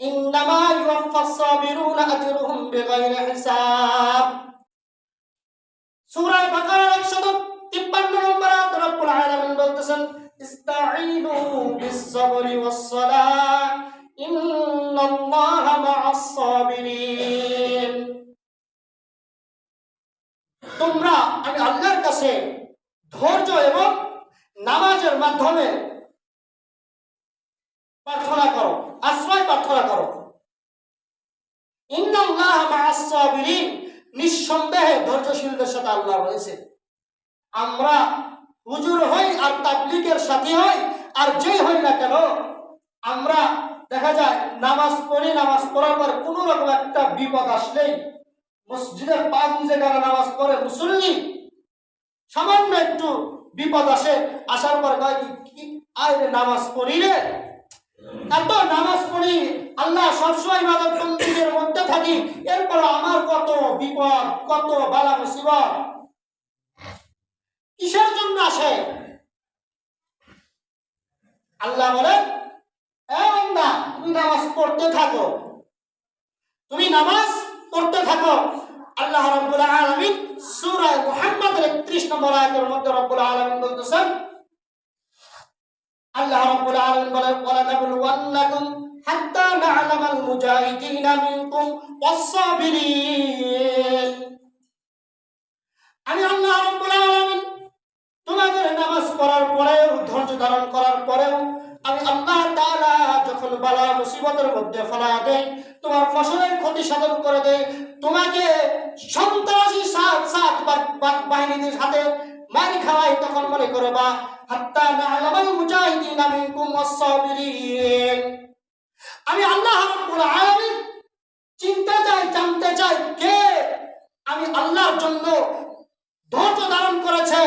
ইন্নামা ইউওয়াফাস সাবিরুনা আজরুহুম বিগাইরি হিসাব সূরা বাকারা 153 নম্বর আয়াত রব্বুল আলামিন বলতেছেন, ইস্তাঈনু বিস-সাবরি ওয়াস-সালাহ, ইন্নাল্লাহা মা'আস-সাবিরিন. তোমরা, আমি আল্লাহর কাছে ধৈর্য এবং নামাজের মাধ্যমে প্রার্থনা করো। আশ্রয় প্রার্থনা করো। নিঃসন্দেহে ধৈর্যশীলদের সাথে আল্লাহ রয়েছে। আমরা হুজুর হই আর তাবলিগের সাথী হই, আর যেই হই না কেন, আমরা দেখা যায় নামাজ পড়ি, নামাজ পড়ার পর কোনো রকম একটা বিপদ আসলেই মসজিদের পাঁচ জায়গায় নামাজ পড়ে মুসল্লি সামান্য একটু বিপদ আসে, আসার পর কয় কি আয় নামাজ পড়ি রে। এত নামাজ পড়ি, আল্লাহ সবসময় ইবাদত বন্দীদের মধ্যে থাকি। এরপর আমার কত বিপদ, কত বালা মুসিবত। কিসের জন্য আসে? আল্লাহ বলে এ তুমি নামাজ পড়তে থাকো। তুমি নামাজ পড়তে থাকো। আল্লাহ রাব্বুল আলামিন সূরা মুহাম্মদের 31 নম্বর আয়াতের মধ্যে রাব্বুল আলামিন বলতেছেন আল্লাহ রাব্বুল আলামিন বলেন, ওয়ালা নাবলুওয়ান্নাকুম হাত্তা না'লামাল মুজাহিদিনা মিনকুম ওয়াস-সাবিরিন। আমি আল্লাহ রাব্বুল আলামিন তোমাদের নামাজ পড়ার পরেও, ধৈর্য ধারণ করার পরেও, আমি আল্লাহ তাআলা যখন বালা মুসিবতের মধ্যে ফেলা দেয় তোমার ফসলের ক্ষতি সাধন করে দেয় তোমাকে সন্ত্রাসী সাত সাত বাহিনীদের হাতে মারি খাওয়াই তখন মনে করে বা হাত্তা না'লামাল মুজাহিদিনা মিনকুম ওয়াস-সাবিরিন। আমি আল্লাহ রাব্বুল আলামিন চিনতে চাই, জানতে চাই কে? আমি আল্লাহর জন্য ধৈর্য ধারণ করেছে।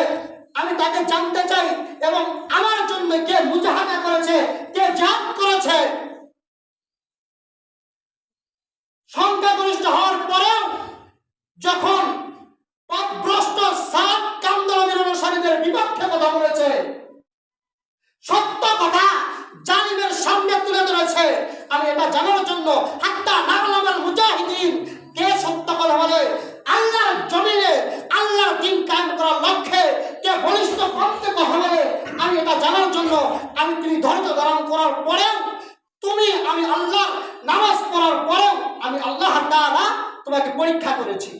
আমি তাকে জানতে চাই এবং আমার জন্য কে মুজাহাদা করেছে, কে জাত করেছে। বিপক্ষে কথা বলেছে। সত্য কথা জালিমের সামনে তুলে ধরেছে। আমি এটা জানার জন্য হাত্তা নাগলামাল মুজাহিদিন কে সত্য কথা বলে? আল্লাহর জমিনে আল্লাহর দিন কায়েম করার লক্ষ্যে কে বলিষ্ঠ কণ্ঠে কথা বলে? আমি এটা জানার জন্য আমি তুমি ধৈর্য ধারণ করার পরেও তুমি, আমি আল্লাহ নামাজ পড়ার পরেও আমি আল্লাহ তাআলা তোমাকে পরীক্ষা করেছি।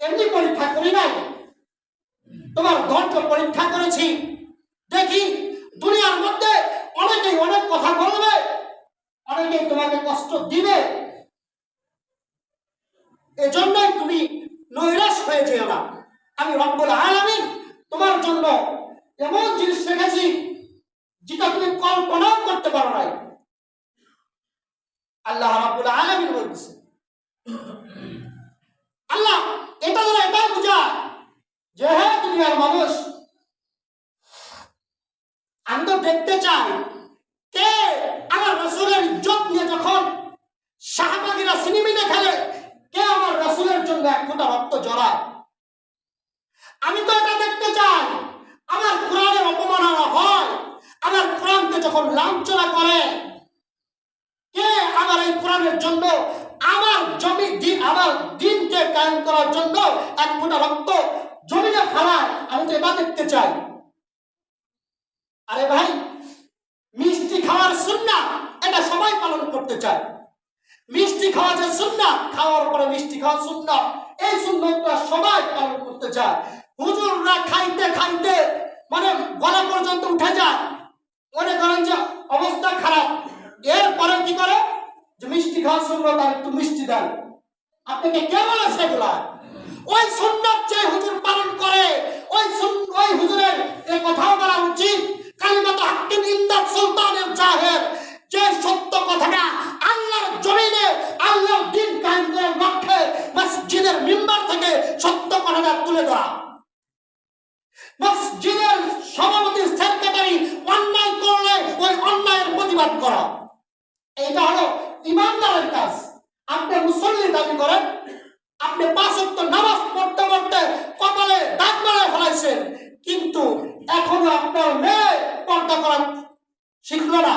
এমনি পরীক্ষা করি নাই। তোমার ধৈর্য পরীক্ষা করেছি। দেখি, দুনিয়ার মধ্যে অনেকেই অনেক কথা বলবে, অনেকেই তোমাকে কষ্ট দিবে। এজন্যই তুমি নৈরাশ হয়ে যেও না। আমি রব্বুল আলামিন তোমার জন্য এমন জিনিস রেখেছি, যেটা তুমি কল্পনাও করতে পারো নাই। আল্লাহ রাব্বুল আলামিন বলতেছে আল্লাহ, এটা দ্বারা এটাই বোঝায় যে হ্যাঁ দুনিয়ার মানুষ, আমি তো দেখতে চাই কে আমার রসুলের ইজ্জত নিয়ে যখন শাহবাগীরা সিনেমিনে খেলে, কে আমার রসুলের জন্য এক ফোঁটা রক্ত জড়ায়? আমি তো এটা দেখতে চাই, আমার কোরআনের অপমাননা হয়, আমার কোরআনকে যখন লাঞ্ছনা করে, কে আমার এই কোরআনের জন্য, আমার জমি আমার দিনকে কায়েম করার জন্য এক ফোঁটা রক্ত ফেলায় আমি তো এটা দেখতে চাই। আরে ভাই, মিষ্টি খাওয়ার সুন্না এটা সবাই পালন করতে চায়। মিষ্টি খাওয়া যে সুন্না, খাওয়ার পরে মিষ্টি খাওয়া সুন্না, এই সুন্নতটা সবাই পালন করতে চায়। হুজুররা খাইতে খাইতে মানে গলা পর্যন্ত উঠে যায়। মনে করেন যে অবস্থা খারাপ। এরপরে কি করে? যে মিষ্টি খাওয়া সুন্নত আর একটু মিষ্টি দেন। আপনাকে কে বলেছে এগুলা? ওই সুন্নত যে হুজুর পালন করে, ওই ওই হুজুরের এই কথাও বলা উচিত। কালিমাত হাক্কিন ইন্দার সুলতানের জাহের। যে সত্য কথাটা আল্লাহর জমিনে, আল্লাহর দিন কায়েম করার লক্ষ্যে মসজিদের মিম্বার থেকে সত্য কথাটা তুলে ধরা। মসজিদের সভাপতি, সেক্রেটারি অন্যায় করলে ওই অন্যায়ের প্রতিবাদ করা। এইটা হলো ইমানদারের কাজ। আপনি মুসল্লি দাবি করেন আপনি পাঁচ অক্ট নামাজ পড়তে পড়তে কপালে দাঁত মারায় ফেলাইছেন। কিন্তু এখনও আপনার মেয়ে পর্দা করা শিখলো না।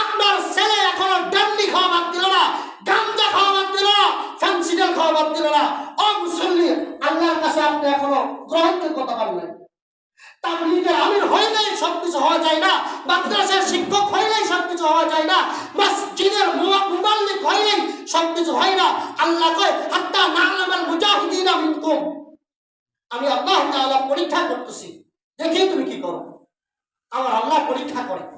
আপনার ছেলে এখনও ডান্ডি খাওয়া বাদ দিল না গান্দা খাওয়া বাদ দিল না ফ্যান্সিডাল খাওয়া বাদ দিল না। ও আল্লাহর কাছে আপনি এখনও গ্রহণকে কথা পারলেন তাবলিগের আমির হয়ে গেলে সবকিছু হওয়া যায় না। মাদ্রাসার শিক্ষক হওয়া যায় না। মসজিদের মুয়া- মুবাল্লিগ সব কিছু হয় না। আল্লাহ কয় হাত্তা না'লামাল মুজাহিদিনা মিনকুম। আমি আল্লাহ তাআলা পরীক্ষা করতেছি। দেখি তুমি কি করো। আমার আল্লাহ পরীক্ষা করে।